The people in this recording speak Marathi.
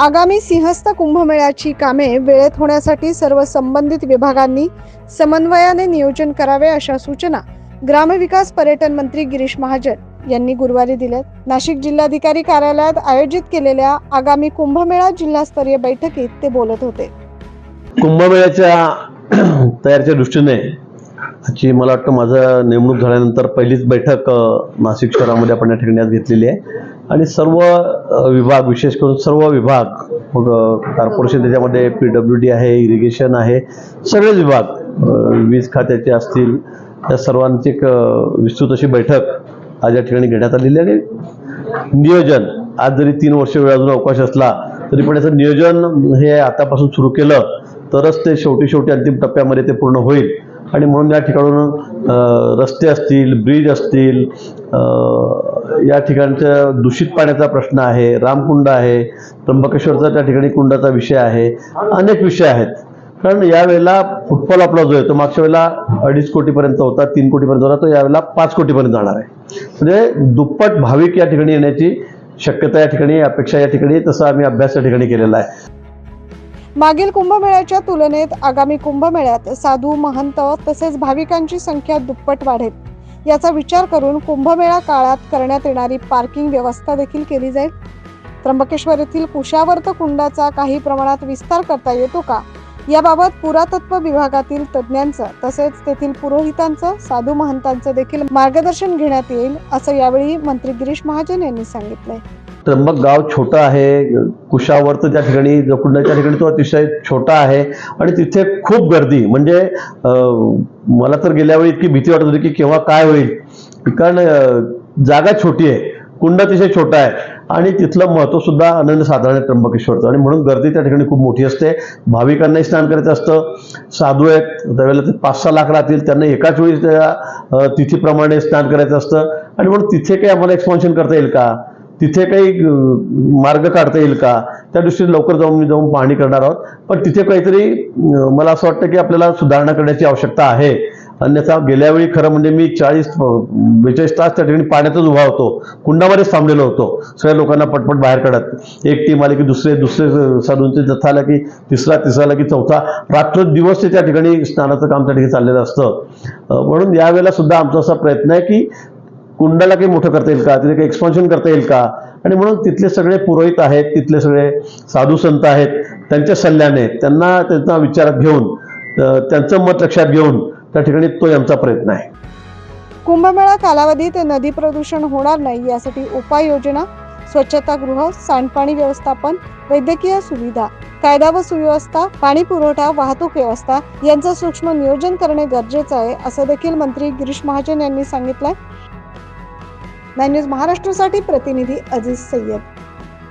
आगामी सिंहस्थ कुंभमेळ्याची कामे वेळेत होण्यासाठी सर्व संबंधित विभागांनी समन्वयाने नियोजन करावे अशा सूचना ग्रामविकास पर्यटन मंत्री गिरीश महाजन यांनी गुरुवारी दिल्यात. नाशिक जिल्हाधिकारी कार्यालयात आयोजित केलेल्या आगामी कुंभमेळा जिल्हास्तरीय बैठकीत ते बोलत होते. कुंभमेळ्याच्या तयारीच्या दृष्टीने आजची मला वाटतं माझं नेमणूक झाल्यानंतर पहिलीच बैठक नाशिक शहरामध्ये आपण या ठिकाणी आज घेतलेली आहे. आणि सर्व विभाग विशेष करून सर्व विभाग मग कॉर्पोरेशन त्याच्यामध्ये पी डब्ल्यू डी आहे इरिगेशन आहे सगळेच विभाग वीज खात्याचे असतील त्या सर्वांची एक विस्तृत अशी बैठक आज या ठिकाणी घेण्यात आलेली आहे. आणि नियोजन आज जरी तीन वर्ष वेळ अजून अवकाश असला तरी पण याचं नियोजन हे आतापासून सुरू केलं तरच ते शेवटी शेवटी अंतिम टप्प्यामध्ये ते पूर्ण होईल. आणि म्हणून या ठिकाणून रस्ते असतील ब्रिज असतील या ठिकाणच्या दूषित पाण्याचा प्रश्न आहे रामकुंड आहे त्र्यंबकेश्वरचा त्या ठिकाणी कुंडाचा विषय आहे अनेक विषय आहेत. कारण यावेळेला फुटफॉल आपला जो आहे तो मागच्या वेळेला अडीच कोटीपर्यंत होता तीन कोटीपर्यंत होता तो यावेळेला पाच कोटीपर्यंत जाणार आहे. म्हणजे दुप्पट भाविक या ठिकाणी येण्याची शक्यता या ठिकाणी अपेक्षा या ठिकाणी तसा आम्ही अभ्यास या ठिकाणी केलेला आहे. मागील कुंभमेळ्याच्या तुलनेत आगामी कुंभमेळ्यात साधू महंत तसेच भाविकांची संख्या दुप्पट वाढेल. याचा विचार करून कुंभमेळा काळात करण्यात येणारी पार्किंग व्यवस्था देखील केली जाईल. त्र्यंबकेश्वर येथील कुशावर्त कुंडाचा काही प्रमाणात विस्तार करता येतो का? याबाबत पुरातत्व विभागातील तज्ज्ञांचं तसेच तेथील पुरोहितांचं साधू महंतांचं देखील मार्गदर्शन घेण्यात येईल असं यावेळी मंत्री गिरीश महाजन यांनी सांगितलंय. त्र्यंबक गाव छोटं आहे कुशावर्त त्या ठिकाणी जो ठिकाणी तो अतिशय छोटा आहे. आणि तिथे खूप गर्दी. म्हणजे मला तर गेल्या वेळी इतकी भीती वाटत होती की केव्हा काय होईल. कारण जागा छोटी आहे. कुंड अतिशय छोटा आहे. आणि तिथलं महत्त्व सुद्धा अनन्यसाधारण आहे त्र्यंबकेश्वरचं. आणि म्हणून गर्दी त्या ठिकाणी खूप मोठी असते. भाविकांनाही स्नान करायचं असतं. साधू आहेत. त्यावेळेला ते पाच सहा लाख राहतील. त्यांना एकाच वेळी त्या तिथीप्रमाणे स्नान करायचं असतं. आणि म्हणून तिथे काही आम्हाला एक्सपान्शन करता येईल का? तिथे काही मार्ग काढता येईल का? त्या दृष्टीने लवकर जाऊन मी जाऊन पाहणी करणार आहोत. पण तिथे काहीतरी मला असं वाटतं की आपल्याला सुधारणा करण्याची आवश्यकता आहे. अन्यथा गेल्या वेळी खरं म्हणजे मी चाळीस बेचाळीस तास त्या ठिकाणी पाण्यातच उभा होतो. कुंडामध्येच थांबलेलो होतो. सगळ्या लोकांना पटपट बाहेर काढत. एक टीम आली की दुसरे दुसरे साधूंचे जथा आला की तिसरा तिसरा आला की चौथा. रात्र दिवस ते त्या ठिकाणी स्नानाचं काम त्या ठिकाणी चाललेलं असतं. म्हणून यावेळेला सुद्धा आमचा असा प्रयत्न आहे की कुंडाला काही मोठं करता येईल का? तिथे काही एक्सपान्शन करता येईल का? आणि म्हणून तिथले सगळे पुरोहित आहेत तिथले सगळे साधू संत आहेत त्यांच्या सल्ल्याने त्यांना त्यांचा विचारात घेऊन त्यांचं मत लक्षात घेऊन त्या ठिकाणी तो आमचा प्रयत्न आहे. कुंभमेळा कालावधीत नदी प्रदूषण होणार नाही यासाठी उपाययोजना स्वच्छतागृह सांडपाणी व्यवस्थापन वैद्यकीय सुविधा कायदा व सुव्यवस्था पाणी पुरवठा वाहतूक व्यवस्था यांचं सूक्ष्म नियोजन करणे गरजेचं आहे असं देखील मंत्री गिरीश महाजन यांनी सांगितलंय. नाईन न्यूज महाराष्ट्रासाठी प्रतिनिधी अजीज सय्यद.